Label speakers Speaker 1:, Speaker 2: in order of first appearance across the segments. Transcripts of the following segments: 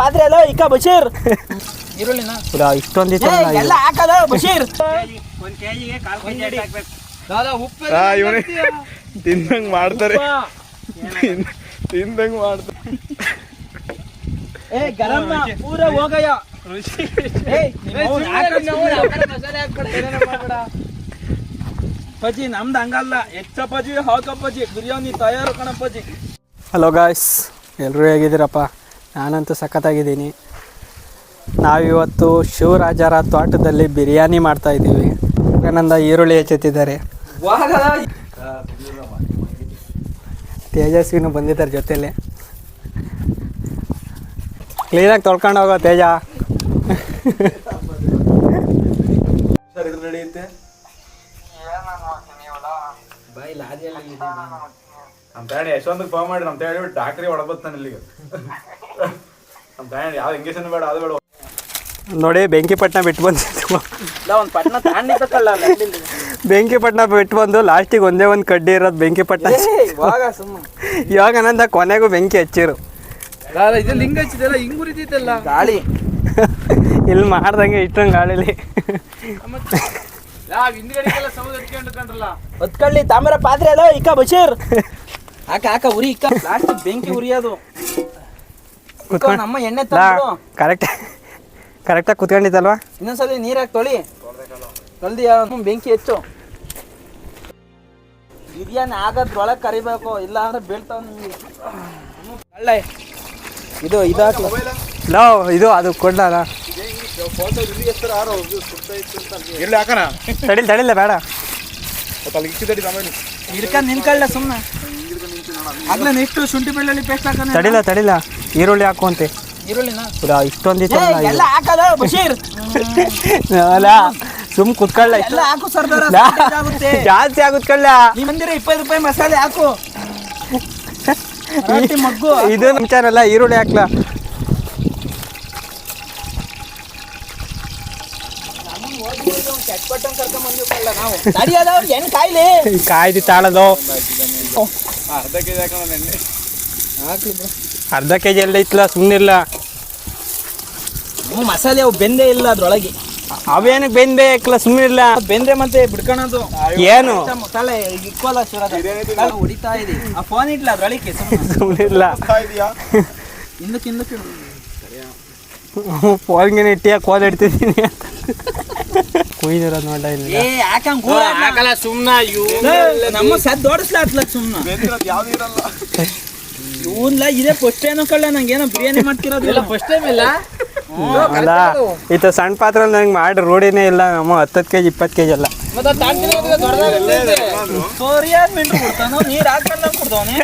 Speaker 1: ಪಾತ್ರೆ ಅಲ್ಲ ಇಕ್ಕ ಬಶೀರ್. ಈರುಳ್ಳಿನ?
Speaker 2: ಇಷ್ಟೊಂದು
Speaker 1: ಏ, ಎಲ್ಲ ಹಾಕದ ಬಶೀರ್.
Speaker 2: ಒಂದು ಕೆಜಿಗೆ ಕಾಲು ಕೆಜಿ ಅಷ್ಟು ಹಾಕ್ಬೇಕು
Speaker 1: ದಾದಾ ಉಪ್ಪು.
Speaker 3: ಆ, ಇವ್ನೇ ತಿಂದಂಗ್ ಮಾಡ್ತಾರೆ. ತಿಂದಂಗ್ ಮಾಡ್ತಾರೆ
Speaker 1: ಏ ಗರಂ ಪೂರ ಹೋಗಯ್ಯ. ಪಜಿ ನಮ್ದು ಹಂಗಲ್ಲ. ಹೆಚ್ಚ ಪಜಿ ಹಾಕ ಪಜಿ ಬಿರಿಯಾನಿ ತಯಾರು ಕಣ ಪಜಿ.
Speaker 2: ಹಲೋ ಗಾಯ್ಸ್ ಎಲ್ಲರೂ ಹೇಗಿದ್ದೀರಪ್ಪ? ನಾನಂತೂ ಸಖತ್ತಾಗಿದ್ದೀನಿ. ನಾವಿವತ್ತು ಶಿವರಾಜರ ತೋಟದಲ್ಲಿ ಬಿರಿಯಾನಿ ಮಾಡ್ತಾ ಇದ್ದೀವಿ. ಆನಂದ ಈರುಳ್ಳಿ ಹೆಚ್ಚುತ್ತಿದ್ದಾರೆ. ತೇಜಸ್ವಿನೂ ಬಂದಿದ್ದಾರೆ ಜೊತೆಯಲ್ಲಿ. ಕ್ಲೀನಾಗಿ ತೊಳ್ಕೊಂಡು ಹೋಗೋ ತೇಜ.
Speaker 3: ನಮ್ಮ ತಾಯಿ ಯಶವಂತಕ್ಕೆ ಫೋನ್ ಮಾಡಿ ನಮ್ಮ ತಾಯಿ ಡಾಕ್ಟ್ರಿ ಹೊಡಬತ್ ನಾನು ಇಲ್ಲಿಗೆ. ನಮ್ಮ ತಾಯಿ ಯಾವ ಇಂಗೇಶನ್ ಬೇಡ ಅದು ಬೇಡ.
Speaker 2: ನೋಡಿ ಬೆಂಕಿಪಟ್ಟಣ ಬಿಟ್ಟು ಬಂದಿತ್ತು
Speaker 1: ಒಂದು ಪಟ್ಟಣ ತಾಂಡಿದ್ದಕ್ಕಲ್ಲ
Speaker 2: ಬೆಂಕಿಪಟ್ಟಣ ಬಿಟ್ಟು ಬಂದು ಲಾಸ್ಟಿಗೆ ಒಂದೇ ಒಂದು ಕಡ್ಡಿ ಇರೋದು ಬೆಂಕಿಪಟ್ಟಣ
Speaker 1: ಇವಾಗ ಸುಮ್ಮನೆ
Speaker 2: ಇವಾಗ ನಂದ ಕೊನೆಗೂ ಬೆಂಕಿ ಹಚ್ಚಿರು.
Speaker 1: ಇದು ಲಿಂಗ ಹಚ್ಚಿದೆಲ್ಲ ಹಿಂಗ್ ಉರಿತೈತಲ್ಲ ಗಾಳಿ.
Speaker 2: ಇಲ್ಲಿ ಮಾಡ್ದಂಗೆ ಇಟ್ಟಂಗೆ ಗಾಳಿಲಿ.
Speaker 1: ಹೊತ್ಕೊಳ್ಳಿ ತಾಮ್ರ ಪಾತ್ರೆ ಅಲ್ಲ ಇಕ್ಕ ಬಶೀರ್. ಹಾಕ ಹಾಕ ಉರಿ ಇಕ್ಕ ಪ್ಲಾಸ್ಟಿಕ್ ಬೆಂಕಿ ಉರಿಯೋದು ಇಕ್ಕ ನಮ್ಮ ಎಣ್ಣೆ ತಂದು
Speaker 2: ಕರೆಕ್ಟ್ ಕರೆಕ್ಟಾಗಿ ಕುತ್ಕೊಂಡಿದ್ದಲ್ವಾ?
Speaker 1: ಇನ್ನೊಂದ್ಸಲಿ ಹಾಕಿ ತೊಳಿ. ತೊಳ್ದಿ ಬೆಂಕಿ ಹೆಚ್ಚು. ಬಿರಿಯಾನಿ ಆಗೋದ್ರೊಳಗೆ ಕರಿಬೇಕು ಇಲ್ಲ ಅಂದ್ರೆ ಬೀಳ್ತಾವ ನಿಮಗೆ. ಒಳ್ಳೆ ಇದು ಇದು ಹಾಕ್ಲ
Speaker 2: ಲೋ ಇದು ಅದು ಕೊಡ್ಲಲ್ಲ.
Speaker 3: ಎಲ್ಲಿ ಹಾಕಣ
Speaker 2: ತಡಿಲ್ ತಡಿಲ್ಲ ಬೇಡ.
Speaker 1: ಇರ್ಕ ನಿನ್ಕೊಳ್ಳ ಸುಮ್ಮನೆ ಆಗ್ಲೇ ನೆಕ್ಸ್ಟ್ ಶುಂಠಿ ಬೆಳ್ಳುಳ್ಳಿ ಪೇಸ್ಟ್ ಹಾಕೋಣ.
Speaker 2: ತಡಿಲ್ಲ ತಡಿಲ್ಲ ಈರುಳ್ಳಿ ಹಾಕುವಂತೆ.
Speaker 1: ಈರುಳ್ಳಿನ?
Speaker 2: ಇಷ್ಟೊಂದು
Speaker 1: ಏ, ಎಲ್ಲ ಹಾಕದ ಬಶೀರ್.
Speaker 2: ಅಲ್ಲ ಸುಮ್ ಕುತ್ಕೊಳ್ಳ.
Speaker 1: ಎಲ್ಲ ಹಾಕು ಸರ್ದಾರ. ಆಗುತ್ತೆ.
Speaker 2: ಜಾಸ್ತಿ ಆಗುತ್ಕೊಳ್ಳ.
Speaker 1: ನೀ ಬಂದಿರ ಇಪ್ಪತ್ತು ರೂಪಾಯಿ ಮಸಾಲೆ ಹಾಕು. ಮಗ್ಗು
Speaker 2: ಇದು ನಮ್ಮ ಚಾನಲ್ಲ ಈರುಳ್ಳಿ ಹಾಕ್ಲಾ.
Speaker 1: ಕಾಯ್ಲಿ?
Speaker 2: ಕಾಯ್ದು ತಾಳದು.
Speaker 3: ಅರ್ಧ ಕೆ ಜಿ ಹಾಕೋಣ ಎಣ್ಣೆ
Speaker 2: ಅರ್ಧ ಕೆ ಜಿ ಎಲ್ಲ ಇತ್ತಲ್ಲ ಸುಮ್ಮನಿಲ್ಲ
Speaker 1: ಹ್ಞೂ ಮಸಾಲೆ ಅವು ಬೆಂದೇ ಇಲ್ಲ ಅದ್ರೊಳಗೆ.
Speaker 2: ಅವೇನಕ್ಕೆ ಬೆಂದೆ ಹಾಕಲ್ಲ ಸುಮ್ಮನಿಲ್ಲ
Speaker 1: ಬೆಂದ್ರೆ ಮತ್ತೆ ಬಿಡ್ಕೊಳೋದು
Speaker 2: ಏನು?
Speaker 1: ತಲೆ ಇಕ್ವಲ್ಲ ಶಿವರಾಜ್. ಹೊಡಿತಾ ಇದೆ. ಆ ಫೋನ್ ಇಟ್ಲ ಅದ್ರೊಳಗೆ?
Speaker 2: ಸುಮ್ಮನಿಲ್ಲ
Speaker 3: ಇದೆಯಾ?
Speaker 1: ಹಿಂದಕ್ಕೆ ಹಿಂದಕ್ಕೆ
Speaker 2: ಫೋನ್ಗೆ ಇಟ್ಟಿಯಾಗ ಕೋಲ್ ಇಡ್ತಿದ್ದೀನಿ ಅಂತ ಕುಯ್ದಿರೋದು ನೋಡ ಇಲ್ಲಿ.
Speaker 1: ಹಾಕಲ್ಲ ಸುಮ್ನ ನಮ್ಮ ಸದ್ ಓಡಿಸ್ಲಾತ್ಲ ಸುಮ್ನ?
Speaker 3: ಯಾವ್ದು ಇರಲ್ಲ.
Speaker 1: ಇವನ್ಲ ಇದೇ ಫಸ್ಟ್ ಏನೋ ಕಳ್ಳ ನಂಗೆ ಏನೋ ಬಿರಿಯಾನಿ ಮಾಡ್ತಿರೋದು. ಫಸ್ಟ್ ಟೈಮ್ ಇಲ್ಲ?
Speaker 2: ಅಲ್ಲ ಸಣ್ಣ ಪಾತ್ರ ನಂಗೆ ಮಾಡಿ ರೂಢಿನೇ ಇಲ್ಲ ನಮ್ಮ ಹತ್ತತ್ತು ಕೆಜಿ ಇಪ್ಪತ್ತು
Speaker 1: ಕೆಜಿ ನೀರ್ ಹಾಕಲ್ಲ ಕೊಡ್ತಾವನೆ?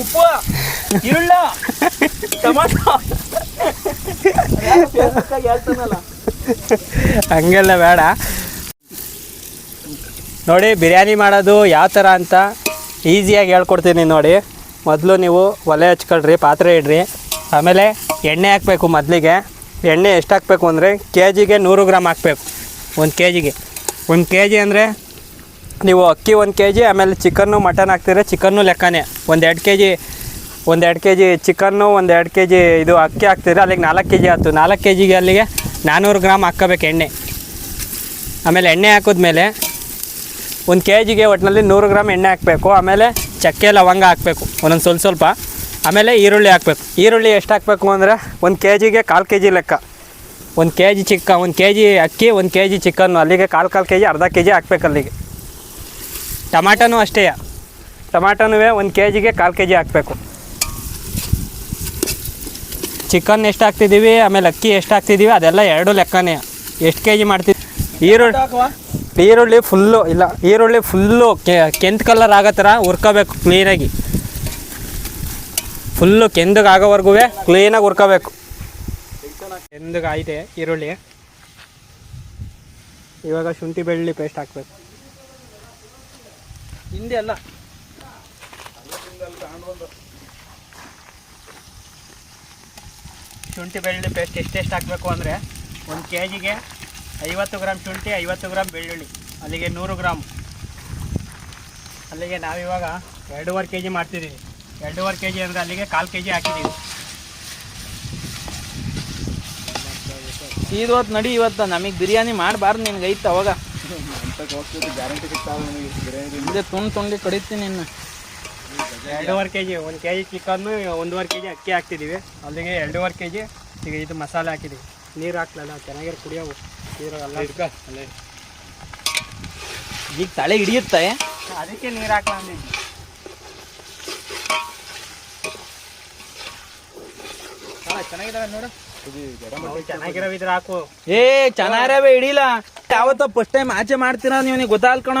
Speaker 1: ಉಪ್ಪು, ಈರುಳ್ಳ
Speaker 2: ಹಂಗೆಲ್ಲ ಬೇಡ. ನೋಡಿ, ಬಿರಿಯಾನಿ ಮಾಡೋದು ಯಾವ ಥರ ಅಂತ ಈಸಿಯಾಗಿ ಹೇಳ್ಕೊಡ್ತೀನಿ ನೋಡಿ. ಮೊದಲು ನೀವು ಒಲೆ ಹಚ್ಕೊಳ್ರಿ, ಪಾತ್ರೆ ಇಡ್ರಿ. ಆಮೇಲೆ ಎಣ್ಣೆ ಹಾಕಬೇಕು ಮೊದಲಿಗೆ. ಎಣ್ಣೆ ಎಷ್ಟು ಹಾಕಬೇಕು ಅಂದರೆ ಕೆ ಜಿಗೆ ನೂರು ಗ್ರಾಮ್ ಹಾಕಬೇಕು. ಒಂದು ಕೆ ಜಿಗೆ ಒಂದು ಕೆ ಜಿ ಅಂದರೆ ನೀವು ಅಕ್ಕಿ ಒಂದು ಕೆ ಜಿ ಆಮೇಲೆ ಚಿಕನ್ನು ಮಟನ್ ಹಾಕ್ತಿದ್ರೆ ಚಿಕನ್ನು ಲೆಕ್ಕನೇ. ಒಂದು ಎರಡು ಕೆ ಜಿ ಒಂದು ಎರಡು ಕೆ ಜಿ ಚಿಕನ್ನು, ಒಂದು ಎರಡು ಕೆ ಜಿ ಇದು ಅಕ್ಕಿ ಹಾಕ್ತಿದ್ರೆ ಅಲ್ಲಿಗೆ ನಾಲ್ಕು ಕೆ ಜಿ ಆಯ್ತು. ನಾಲ್ಕು ಕೆ ಜಿಗೆ ಅಲ್ಲಿಗೆ ನಾನ್ನೂರು ಗ್ರಾಮ್ ಹಾಕ್ಕೋಬೇಕು ಎಣ್ಣೆ. ಆಮೇಲೆ ಎಣ್ಣೆ ಹಾಕಿದ್ಮೇಲೆ ಒಂದು ಕೆ ಜಿಗೆ ಒಟ್ಟಿನಲ್ಲಿ ನೂರು ಗ್ರಾಮ್ ಎಣ್ಣೆ ಹಾಕಬೇಕು. ಆಮೇಲೆ ಚಕ್ಕೆ, ಲವಂಗ ಹಾಕಬೇಕು. ಒಂದೊಂದು ಸ್ವಲ್ಪ ಸ್ವಲ್ಪ. ಆಮೇಲೆ ಈರುಳ್ಳಿ ಹಾಕಬೇಕು. ಈರುಳ್ಳಿ ಎಷ್ಟು ಹಾಕಬೇಕು ಅಂದರೆ ಒಂದು ಕೆ ಜಿಗೆ ಕಾಲು ಕೆ ಜಿ ಲೆಕ್ಕ. ಒಂದು ಕೆ ಜಿ ಚಿಕ್ಕ, ಒಂದು ಕೆ ಜಿ ಅಕ್ಕಿ, ಒಂದು ಕೆ ಜಿ ಚಿಕನ್ನು. ಅಲ್ಲಿಗೆ ಕಾಲು ಕಾಲು ಕೆ ಜಿ ಅರ್ಧ ಕೆ ಜಿ ಹಾಕ್ಬೇಕು ಅಲ್ಲಿಗೆ. ಟಮಾಟನೂ ಅಷ್ಟೇ. ಟಮಾಟನೂ ಒಂದು ಕೆ ಜಿಗೆ ಕಾಲು ಕೆ ಜಿ ಹಾಕಬೇಕು. ಚಿಕನ್ ಎಷ್ಟು ಹಾಕ್ತಿದ್ದೀವಿ, ಆಮೇಲೆ ಅಕ್ಕಿ ಎಷ್ಟು ಹಾಕ್ತಿದ್ದೀವಿ, ಅದೆಲ್ಲ ಎರಡು ಲೆಕ್ಕನೇ. ಎಷ್ಟು ಕೆ ಜಿ ಮಾಡ್ತೀವಿ ಈರುಳ್ಳಿ ಈರುಳ್ಳಿ ಫುಲ್ಲು, ಇಲ್ಲ, ಈರುಳ್ಳಿ ಫುಲ್ಲು ಕೆಂತ್ ಕಲರ್ ಆಗೋ ಥರ ಹುರ್ಕೋಬೇಕು ಕ್ಲೀನಾಗಿ ಫುಲ್ಲು ಕೆಂದಗೆ ಆಗೋವರೆಗೂ ಕ್ಲೀನಾಗಿ ಹುರ್ಕೋಬೇಕು. ಕೆಂದಗೆ ಆಯಿತೆ ಈರುಳ್ಳಿ. ಇವಾಗ ಶುಂಠಿ ಬೆಳ್ಳುಳ್ಳಿ ಪೇಸ್ಟ್ ಹಾಕ್ಬೇಕು.
Speaker 1: ಹಿಂದೆ ಅಲ್ಲ.
Speaker 2: ಶುಂಠಿ ಬೆಳ್ಳುಳ್ಳಿ ಪೇಸ್ಟ್ ಎಷ್ಟೆಷ್ಟು ಹಾಕಬೇಕು ಅಂದರೆ ಒಂದು ಕೆ ಜಿಗೆ ಐವತ್ತು ಗ್ರಾಮ್ ಶುಂಠಿ, ಐವತ್ತು ಗ್ರಾಮ್ ಬೆಳ್ಳುಳ್ಳಿ, ಅಲ್ಲಿಗೆ ನೂರು ಗ್ರಾಮ್ ಅಲ್ಲಿಗೆ ನಾವಿವಾಗ ಎರಡೂವರೆ ಕೆ ಜಿ ಮಾಡ್ತಿದ್ದೀವಿ. ಎರಡೂವರೆ ಕೆ ಜಿ ಅಂದರೆ ಅಲ್ಲಿಗೆ ಕಾಲು ಕೆ ಜಿ ಹಾಕಿದ್ದೀವಿ.
Speaker 1: ಸೀದ ಹೊತ್ತು ನಡಿ ಇವತ್ತು, ನಮಗೆ ಬಿರಿಯಾನಿ ಮಾಡಬಾರ್ದು ನಿನ್ಗೆ ಐತೆ ಅವಾಗ.
Speaker 3: ಗ್ಯಾರಂಟಿ ಸಿಗ್ತಾವ ಬಿರಿಯಾನಿ
Speaker 1: ಹಿಂದೆ ತುಂಡು ತುಂಡಿ ಕಡಿತೀನಿ ನಿನ್ನ
Speaker 4: ಎರಡೂವರೆ ಕೆ ಜಿ ಒಂದು ಕೆ ಜಿ ಚಿಕನ್ನು ಒಂದೂವರೆ ಕೆ ಜಿ ಅಕ್ಕಿ ಹಾಕ್ತಿದ್ದೀವಿ ಅಲ್ಲಿಗೆ ಎರಡೂವರೆ ಕೆ ಜಿ ಈಗ ಇದು ಮಸಾಲೆ ಹಾಕಿದ್ದೀವಿ ನೀರು ಹಾಕ್ಲಲ್ಲ ಚೆನ್ನಾಗಿರೋ ಕುಡಿಯೋವು. ನೀರು ಎಲ್ಲ ಅಲ್ಲೇ
Speaker 1: ಈಗ ತಳೆ ಹಿಡಿಯುತ್ತೆ?
Speaker 4: ಅದಕ್ಕೆ ನೀರು ಹಾಕ್ಲ ಚೆನ್ನಾಗಿದ್ದಾವೆ ಚೆನ್ನಾಗಿದಾವೆ ನೋಡು. ಚೆನ್ನಾಗಿರೋ ಇದ್ರೆ ಹಾಕು.
Speaker 1: ಏ ಚೆನ್ನಾರವೇ ಹಿಡಿಲ್ಲ ಯಾವತ್ತ ಫಸ್ಟ್ ಟೈಮ್ ಆಚೆ ಮಾಡ್ತೀರಾ ನೀವು ನೀವು ಗೊತ್ತಾಲ್ ಕಣ.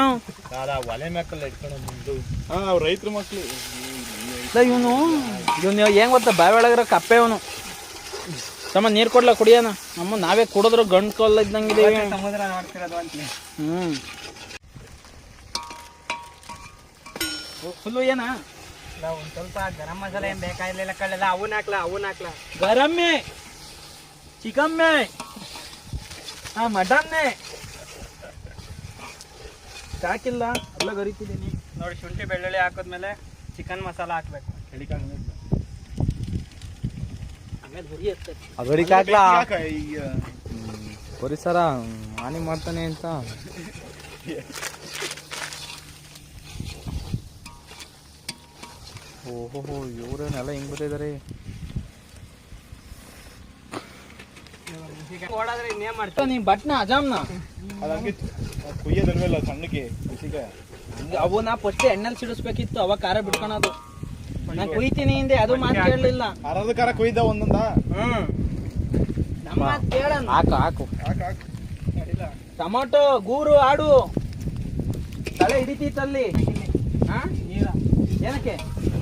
Speaker 4: ಒಲೆ ಮಕ್ಕಳು ಇಟ್ಕೊಂಡು ಮುಂದು.
Speaker 3: ಹಾ ಅವ್ರ ರೈತರ ಮಕ್ಳು.
Speaker 1: ಇವನು ಇವನು ಹೆಂಗ್ ಗೊತ್ತಾ ಬಾವಿ ಒಳಗಿರೋ ಕಪ್ಪೆ ಇವನು ತಮ್ಮ ನೀರು ಕೊಡ್ಲ ಕುಡಿಯೋಣ. ನಮ್ಮ ನಾವೇ ಕುಡಿದ್ರು ಗಂಡು ಕೊಲ್ಲ ಇದ್ದಂಗೆ
Speaker 4: ಸಮುದ್ರ ನೋಡ್ತಿರೋದು ಅಂತ
Speaker 1: ಹ್ಮ್ ಫುಲ್ಲು ಏನಾ?
Speaker 4: ನಾವು ಒಂದು ಸ್ವಲ್ಪ ಗರಂ ಮಸಾಲೆ ಏನು ಬೇಕಾಗಿಲ್ಲ ಕಳ್ಳೆಲ್ಲ ಅವನ್ನ ಹಾಕ್ಲಾ ಅವನ್ನ ಹಾಕ್ಲಾ.
Speaker 1: ಗರಮ್ಮೆ. ಚಿಕಮ್ಮೆ ಹಾ ಮಟನ್ನೇ. ಸಾಕಿಲ್ಲ ಎಲ್ಲ ಗರಿತಿದ್ದೀನಿ.
Speaker 4: ನೋಡಿ ಶುಂಠಿ ಬೆಳ್ಳುಳ್ಳಿ ಹಾಕಿದ್ಮೇಲೆ ಚಿಕನ್ ಮಸಾಲ ಹಾಕ್ಬೇಕು.
Speaker 2: ಅದರಿಗೆ ಹಾಕ್ಲಾ ಪರಿಸರ ಹಾನಿ ಮಾಡ್ತಾನೆ ಅಂತ. ಓಹೋ ಇವ್ರೇನೆಲ್ಲ ಹಿಂಗ್ ಬರ್ತಿದಾರೆ
Speaker 1: ಅವು ನಾ ಫಸ್ಟ್ ಎಣ್ಣೆಲ್ ಸಿಡಿಸ್ಬೇಕಿತ್ತು ಅವಾಗ ಖಾರ ಬಿಡ್ಕೊಳೋದು ನಾ ಕುಯ್ತೀನಿ ಹಿಂದೆ ಅದು ಮಾತು ಕೇಳಲಿಲ್ಲ
Speaker 3: ಖಾರ ಕುಯ್ದ ಒಂದೊಂದ
Speaker 1: ಹ್ಮ್ ನಮ್ಮ
Speaker 2: ಹಾಕು
Speaker 1: ಗೂರು ಆಡು ತಲೆ ಹಿಡಿತೈತಲ್ಲಿ ಹಾ? ಏನಕ್ಕೆ?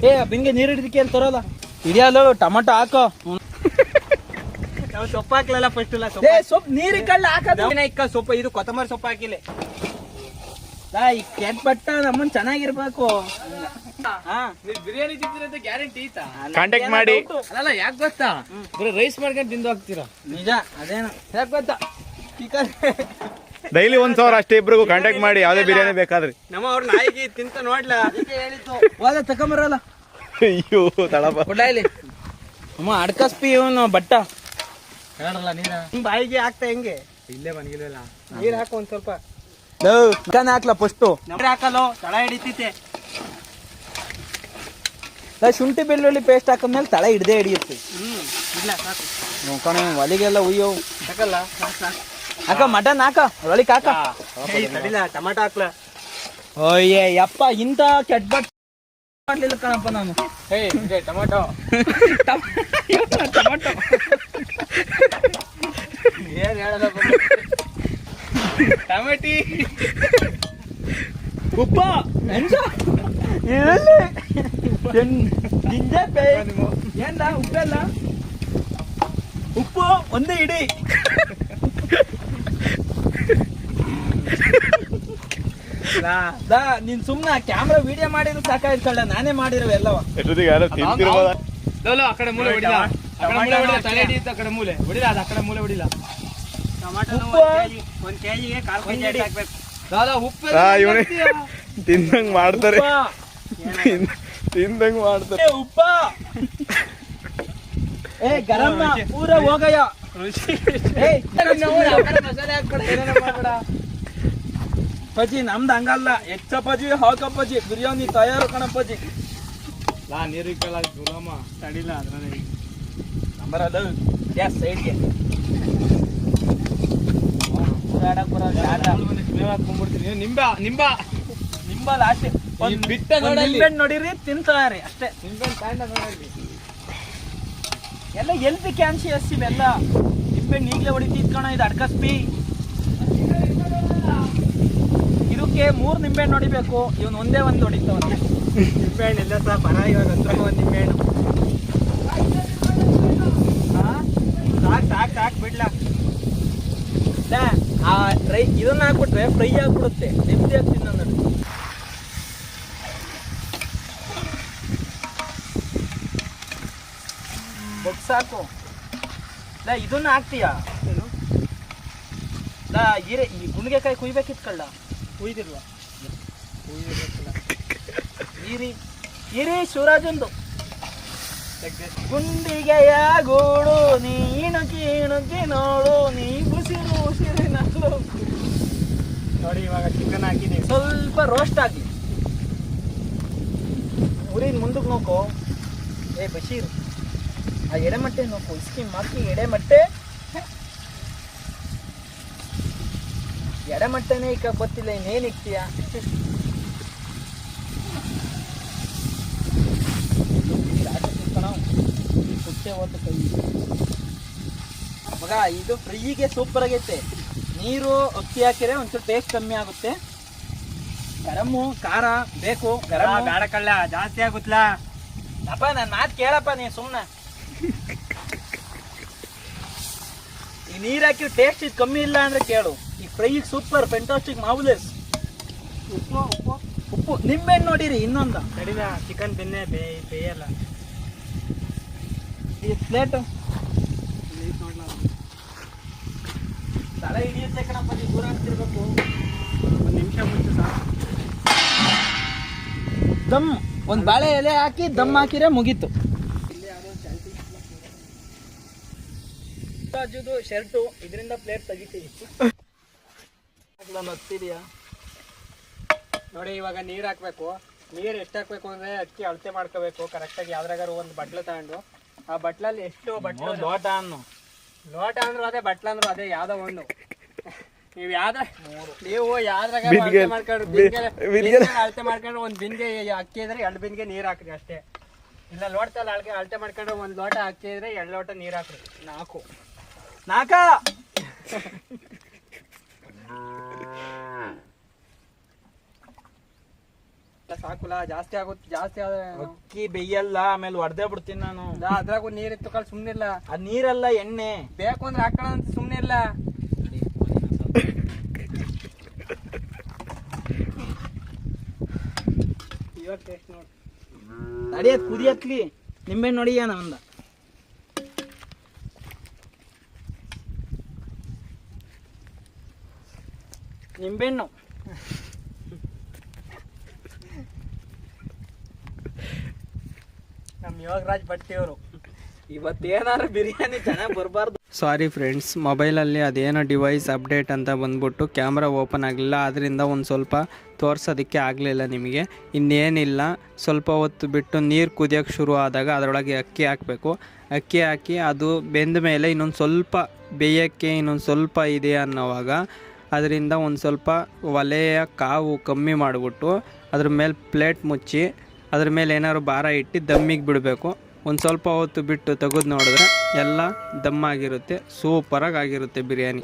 Speaker 1: ಏ ಬಿನ್ಗೆ ನೀರು ಹಿಡಿದಕ್ಕೆ ಅಂತ ತರೋಲ್ಲ? ಹಿಡಿಯಲು ಟೊಮೊಟೊ ಹಾಕೋ.
Speaker 4: ನಾವು ಸೊಪ್ಪು ಹಾಕ್ಲಲ್ಲ ಫಸ್ಟ್ ಇಲ್ಲ
Speaker 1: ಏ ಸೊಪ್ಪು ನೀರು ಕಳ್ಳ ಹಾಕೋದು.
Speaker 4: ಸೊಪ್ಪು ಇಕ್ಕ ಸೊಪ್ಪು ಇದು ಕೊತ್ತಂಬರಿ ಸೊಪ್ಪು ಹಾಕಿಲ್ಲ.
Speaker 1: ಈ ಕೆಟ್ಟ ಬಟ್ಟ ನಮ್ಮನ್ ಚೆನ್ನಾಗಿರ್ಬೇಕು. ಹಾ.
Speaker 2: ಬಿರಿಯಾನಿ ತಿಂತಿರಂತ ಗ್ಯಾರಂಟಿ ಐತಾ
Speaker 3: ಕಾಂಟ್ಯಾಕ್ಟ್ ಮಾಡಿ.
Speaker 2: ಅಲ್ಲ ಯಾಕೆ ಗೊತ್ತಾ? ಬರೀ ರೈಸ್ ಮಾಡ್ಕೊಂಡು ತಿಂದು ಹೋಗ್ತೀರಾ?
Speaker 1: ನಿಜ ಅದೇನು.
Speaker 2: ಯಾಕೆ ಗೊತ್ತಾ? ಚಿಕನ್.
Speaker 3: ಡೈಲಿ ಒಂದ್ ಸಾವಿರ ಅಷ್ಟೇ ಇಬ್ರಿಗೂ ಕಾಂಟ್ಯಾಕ್ಟ್ ಮಾಡಿ ಯಾವ್ದೇ ಬಿರಿಯಾನಿ ಬೇಕಾದ್ರೆ.
Speaker 4: ನಮ್ಮ ಅವ್ರ ನಾಯಿಗೆ ತಿಂತ ನೋಡ್ಲಾ?
Speaker 1: ಹೋದ ತಕೊಂಬರಲ್ಲ.
Speaker 3: ಅಯ್ಯೋ
Speaker 1: ತಡಪ ಇಲ್ಲಿ? ಅಮ್ಮ ಅಡ್ಕಸ್ಪಿ ಇವನು ಬಟ್ಟ.
Speaker 2: ಹೇಳಲ್ಲ
Speaker 4: ಬಾಯಿಗೆ ಹಾಕ್ತಾ ಹೆಂಗೆ?
Speaker 2: ಇಲ್ಲೇ ಬಂದಿಲ್ಲ
Speaker 4: ನೀರ್ ಹಾಕು ಒಂದ್ ಸ್ವಲ್ಪ.
Speaker 1: ಚಿಕನ್ ಹಾಕ್ಲಾ ಫಸ್ಟು
Speaker 4: ನೀರ್ ಹಾಕಲು ತಳ ಹಿಡಿತೈತೆ
Speaker 1: ಶುಂಠಿ ಬೆಳ್ಳುಳ್ಳಿ ಪೇಸ್ಟ್ ಹಾಕಿದ್ಮೇಲೆ ತಳ ಹಿಡ್ದೇ ಹಿಡಿಯುತ್ತೆ.
Speaker 4: ಹ್ಮ್ ಇಲ್ಲ ಸಾಕು.
Speaker 1: ನೋಡ್ಕೊಂಡು ಒಲಿಗೆಲ್ಲ ಉಯ್ಯೋ.
Speaker 4: ಹಾಕಲ್ಲ?
Speaker 1: ಹಾಕ ಮಟನ್ ಹಾಕ ಒಳಗೆ ಹಾಕ.
Speaker 4: ತಡಿಲ ಟಮಾಟ ಹಾಕ್ಲ.
Speaker 1: ಓಯ್ಯೇ ಯಪ್ಪ ಇಂಥ ಕೆಟ್ಟ ಮಾಡ್ಲಿಲ್ಲ ಕಣಪ್ಪ ನಾನು
Speaker 2: ಹೇ ಇದೆ ಟೊಮೊಟೊ
Speaker 1: ಟೊಮೊಟೊ
Speaker 2: ಏನ್ ಹೇಳಲ್ಲ ಟೊಮೆಟಿ
Speaker 1: ಉಪ್ಪ ಮೆಣಸ ಇರಲ್ಲಿ ಜಿಂಜೆ ಪೇ ಏನ ಉಪ್ಪೆಲ್ಲ ಉಪ್ಪು ಒಂದೇ ಇಡಿ ನೀನ್ ಸುಮ್ನ ಕ್ಯಾಮ್ರಾ ವಿಡಿಯೋ ಮಾಡಿದ್ರು ಸಾಕಾಯ್ತಲ್ಲ ನಾನೇ ಮಾಡಿರೋ ಎಲ್ಲವ.
Speaker 3: ಎಷ್ಟೊತ್ತಿಗೆ ಯಾರೋ ತಿಂತಿರ್ಬೋದ?
Speaker 2: ಲೋಲೋ ಆ ಕಡೆ ಮೂಲೆ ಹೊಡಿಲ್ಲ ಆ ಕಡೆ ಮೂಲೆ ಹೊಡಿಲ್ಲ ತಲೆ ಹಿಡಿಯುತ್ತೆ ಆ ಕಡೆ ಮೂಲೆ ಹೊಡಿಲ್ಲ ಅದು ಆ ಕಡೆ ಮೂಲೆ
Speaker 1: ಉಪ್ಪು?
Speaker 4: ಒಂದ್ ಕೆಜಿಗೆ ಕಾಲ್ ಕೆಜಿ ಹಾಕ್ಬೇಕು.
Speaker 2: ಉಪ್ಪು
Speaker 3: ಇವ್ನೇ. ತಿಂದಂಗ್ ಮಾಡ್ತಾರೆ. ತಿಂದಂಗ್ ಮಾಡ್ತಾರೆ.
Speaker 1: ಏ, ಉಪ್ಪ? ಏ ಗರಂ ಪೂರ ಹೋಗಯ್ಯ. ಏ
Speaker 2: ಮಸಾಲೆ ಹಾಕ್ಬೇಡ ಏನೇನೋ ಮಾಡ್ಬೇಡ.
Speaker 1: ಪಜಿ ನಮ್ದು ಹಂಗಲ್ಲ. ಹೆಚ್ಚ ಪಜಿ ಹಾಕ ಪಜಿ ಬಿರಿಯಾನಿ ತಯಾರು ಕಣಪ್ಪಜಿ
Speaker 2: ಲಾ ನೀರು ಗುರಮ್ಮ ಗುಲಾಮ
Speaker 4: ಅದ್ರಲ್ಲಿ ಅದ್ರಲ್ಲಿ.
Speaker 1: ನಂಬರಲ್ಲ ಗ್ಯಾಸ್ ಸೈಡ್ಗೆ ಓಡಾಡಕ್ ಬರೋ ಜಾಗ.
Speaker 2: ಹಾಕೊಂಡ್ಬಿಡ್ತೀನಿ ನಿಂಬೆ ನಿಂಬ.
Speaker 1: ನಿಂಬ ಲಾಸ್ಟ್
Speaker 2: ಒಂದು ಬಿಟ್ಟ ನೋಡಿ
Speaker 1: ನಿಂಬೆಹಣ್ಣು ನೋಡಿರಿ ತಿಂತಾರೆ ಅಷ್ಟೇ.
Speaker 2: ನಿಂಬೆ ಕಾಂಡ ನೋಡಿ
Speaker 1: ಎಲ್ಲ ಎಲ್ತಿ ಕ್ಯಾನ್ಸಿಯಸ್ ಇವೆಲ್ಲ. ನಿಂಬೆಹಣ್ಣು ಈಗಲೇ ಹೊಡಿತಿದ್ ಕಣ ಇದು ಅಡ್ಕಸ್ಪಿ. ಇದಕ್ಕೆ ಮೂರು ನಿಂಬೆ ಹೊಡಿಬೇಕು. ಇವನ್ ಒಂದೇ ಒಂದು ನಿಂಬೆ
Speaker 4: ಹಣ್ಣು ಇಲ್ಲ ಸಹ ಬರ ಇವಾಗ ಒಂದು ನಿಂಬೆ ನಿಂಬೆಹಣ್ಣು ಸಾಕ್ ಸಾಕ್ ಸಾಕ್ ಬಿಡ್ಲಾ.
Speaker 1: ಆ ರೈ ಇದನ್ನ ಹಾಕ್ಬಿಟ್ರೆ ಫ್ರೈ ಆಗ್ಬಿಡುತ್ತೆ. ನೆಮ್ಮದಿ ಆಗ್ತೀನಿ ನಾನು ಸಾಕು. ಇದನ್ನ ಹಾಕ್ತೀಯಾ? ಈರೆ ಈ ಗುಂಡಿಗೆಕಾಯಿ ಕುಯ್ಬೇಕಿತ್ತು ಈರಿ ಶಿವರಾಜಂದು. ಗುಂಡಿಗೆಯ ಗೂಡು ನೀನು ಕೀಣುಕಿ ನೋಡು ನೀ
Speaker 2: ನೋಡಿ, ಇವಾಗ ಚಿಕನ್ ಹಾಕಿದ್ದೀವಿ
Speaker 1: ಸ್ವಲ್ಪ ರೋಸ್ಟ್ ಹಾಕಿ. ಊರಿನ ಮುಂದಕ್ಕೆ ನೋಕೋ ಏ, ಬಶೀರ್, ಆ ಎಡೆಮಟ್ಟೆ ನೋಕು ಇಸ್ಕಿ ಮಾಕಿ ಎಡೆಮಟ್ಟೆ. ಎಡೆಮಟ್ಟೆನೇ ಈಗ ಗೊತ್ತಿಲ್ಲ ಇನ್ನೇನು ಇಕ್ತೀಯ? ಕುಟ್ಟೆ ಒಂದು ಕೈ ಮಗ ಇದು ಫ್ರೀಗೆ ಸೂಪರ್ ಆಗೈತೆ. ನೀರು ಅಕ್ಕಿ ಹಾಕಿದ್ರೆ ಒಂಚೂರು ಟೇಸ್ಟ್ ಕಮ್ಮಿ ಆಗುತ್ತೆ. ಗರಮು ಖಾರ ಬೇಕು ಗರಮ್.
Speaker 2: ಬೇಡ ಕಳ್ಳ ಜಾಸ್ತಿ ಆಗುತ್ತಲ್ಲ
Speaker 1: ಅಪ್ಪ ನನ್ನ ಮಾತು ಕೇಳಪ್ಪ ನೀ ಸುಮ್ಮನೆ ಈ ನೀರು ಹಾಕಿ ಟೇಸ್ಟ್ ಇದು ಕಮ್ಮಿ ಇಲ್ಲ ಅಂದ್ರೆ ಕೇಳು. ಫ್ರೈ ಸೂಪರ್ ಫೆಂಟಾಸ್ಟಿಕ್ ಮಾವುಲೆಸ್ ಉಪ್ಪು ಉಪ್ಪು. ಉಪ್ಪು. ನಿಂಬೆಹಣ್ಣು ನೋಡಿರಿ ಇನ್ನೊಂದು?
Speaker 2: ಕಡಿಮೆ ಚಿಕನ್ ಬೆನ್ನೆ ಬೇ ಬೇಯಲ್ಲ.
Speaker 1: ಈ ಪ್ಲೇಟು ತಲೆ ಹಿಡಿಯುತ್ತೆ ಕಣಪ್ಪ ನೀವು ದೂರ ಆಗ್ತಿರ್ಬೇಕು.
Speaker 2: ಒಂದು ನಿಮಿಷ ಮುಂಚೆ ಸಾಕು.
Speaker 1: ದಮ್. ಒಂದು ಬಾಳೆ ಎಲೆ ಹಾಕಿ ದಮ್ ಹಾಕಿದ್ರೆ ಮುಗೀತು. ಶರ್ಟು ಇದರಿಂದ ಪ್ಲೇಟ್ ತೆಗಿತೀವಿ. ಹತ್ತಿದೆಯಾ
Speaker 2: ನೋಡಿ ಇವಾಗ ನೀರು ಹಾಕ್ಬೇಕು. ನೀರು ಎಷ್ಟು ಹಾಕ್ಬೇಕು ಅಂದ್ರೆ ಅಕ್ಕಿ ಅಳತೆ ಮಾಡ್ಕೋಬೇಕು. ಕರೆಕ್ಟಾಗಿ ಯಾವ್ದ್ರಾಗಾರು ಒಂದು ಬಟ್ಲು ತಗೊಂಡು. ಆ ಬಟ್ಲಲ್ಲಿ ಎಷ್ಟು ಬಟ್ಲು
Speaker 1: ಲೋಟ ಅನ್ನು.
Speaker 2: ಲೋಟ ಅಂದ್ರು ಅದೇ ಬಟ್ಲ ಅಂದ್ರು ಅದೇ ಯಾವ್ದೋ ಒಂದು. ನೀವು ಯಾವ್ದ ನೀವು ಯಾವ್ದ್ರಾಗ ಅಳತೆ ಮಾಡ್ಕೊಂಡು ಬಿನ್ಗೆ ಅಳತೆ ಮಾಡ್ಕೊಂಡು ಒಂದು ಬಿಂದಿಗೆ ಅಕ್ಕಿ ಇದ್ರೆ ಎರಡು ಬಿಂದಿಗೆ ನೀರು ಹಾಕ್ರಿ ಅಷ್ಟೇ. ಇಲ್ಲ ಲೋಟದಲ್ಲಿ ಅಳಗೆ ಅಳತೆ ಮಾಡ್ಕೊಂಡ್ರೆ ಒಂದು ಲೋಟ ಅಕ್ಕಿ ಇದ್ರೆ ಎರಡು ಲೋಟ ನೀರು ಹಾಕ್ರಿ.
Speaker 1: ನಾಲ್ಕು. ನಾಕ
Speaker 2: ಸಾಕುಲ ಜಾಸ್ತಿ ಆಗುತ್ತೆ ಜಾಸ್ತಿ ಆದ್ರೆ
Speaker 1: ಅಕ್ಕಿ ಬೆಯ್ಯಲ್ಲ ಆಮೇಲೆ ಹೊಡೆದೇ ಬಿಡ್ತೀನಿ ನಾನು.
Speaker 2: ಅದ್ರಾಗೂ ನೀರಿತ್ತು ಇತ್ತು ಕಲ್ ಸುಮ್ಮನಿಲ್ಲ
Speaker 1: ಆ ನೀರಲ್ಲ ಎಣ್ಣೆ.
Speaker 2: ಬೇಕು ಅಂದ್ರೆ ಹಾಕೋಣ ಅಂತ ಸುಮ್ನೆ ಇಲ್ಲ ಇವಾಗ ಟೇಸ್ಟ್ ನೋಡಿ.
Speaker 1: ನಡಿಯತ್ ಕುದಿಯತ್ಲಿ. ನಿಂಬೆ ನೋಡಿಯಾನ ಒಂದ ನಿಂಬೆಹಣ್ಣು.
Speaker 2: ನಮ್ಮ ಯೋಗರಾಜ್ ಭಟ್ಟಿಯವರು.
Speaker 1: ಇವತ್ತೇನಾದ್ರು ಬಿರಿಯಾನಿ ಚೆನ್ನಾಗಿ ಬರಬಾರ್ದು.
Speaker 2: ಸಾರಿ ಫ್ರೆಂಡ್ಸ್ ಮೊಬೈಲಲ್ಲಿ ಅದೇನೋ ಡಿವೈಸ್ ಅಪ್ಡೇಟ್ ಅಂತ ಬಂದ್ಬಿಟ್ಟು ಕ್ಯಾಮ್ರಾ ಓಪನ್ ಆಗಲಿಲ್ಲ ಅದರಿಂದ ಒಂದು ಸ್ವಲ್ಪ ತೋರಿಸೋದಕ್ಕೆ ಆಗಲಿಲ್ಲ ನಿಮಗೆ. ಇನ್ನೇನಿಲ್ಲ ಸ್ವಲ್ಪ ಹೊತ್ತು ಬಿಟ್ಟು ನೀರು ಕುದಿಯೋಕ್ಕೆ ಶುರು ಆದಾಗ ಅದರೊಳಗೆ ಅಕ್ಕಿ ಹಾಕಬೇಕು. ಅಕ್ಕಿ ಹಾಕಿ ಅದು ಬೆಂದ ಮೇಲೆ ಇನ್ನೊಂದು ಸ್ವಲ್ಪ ಬೇಯೋಕ್ಕೆ ಇನ್ನೊಂದು ಸ್ವಲ್ಪ ಇದೆ ಅನ್ನೋವಾಗ ಅದರಿಂದ ಒಂದು ಸ್ವಲ್ಪ ಒಲೆಯ ಕಾವು ಕಮ್ಮಿ ಮಾಡಿಬಿಟ್ಟು ಅದ್ರ ಮೇಲೆ ಪ್ಲೇಟ್ ಮುಚ್ಚಿ ಅದ್ರ ಮೇಲೆ ಏನಾದ್ರು ಭಾರ ಇಟ್ಟು ದಮ್ಮಿಗೆ ಬಿಡಬೇಕು. ಒಂದು ಸ್ವಲ್ಪ ಹೊತ್ತು ಬಿಟ್ಟು ತೆಗೆದು ನೋಡಿದ್ರೆ ಎಲ್ಲ ದಮ್ಮಾಗಿರುತ್ತೆ ಸೂಪರಾಗಿ ಆಗಿರುತ್ತೆ ಬಿರಿಯಾನಿ.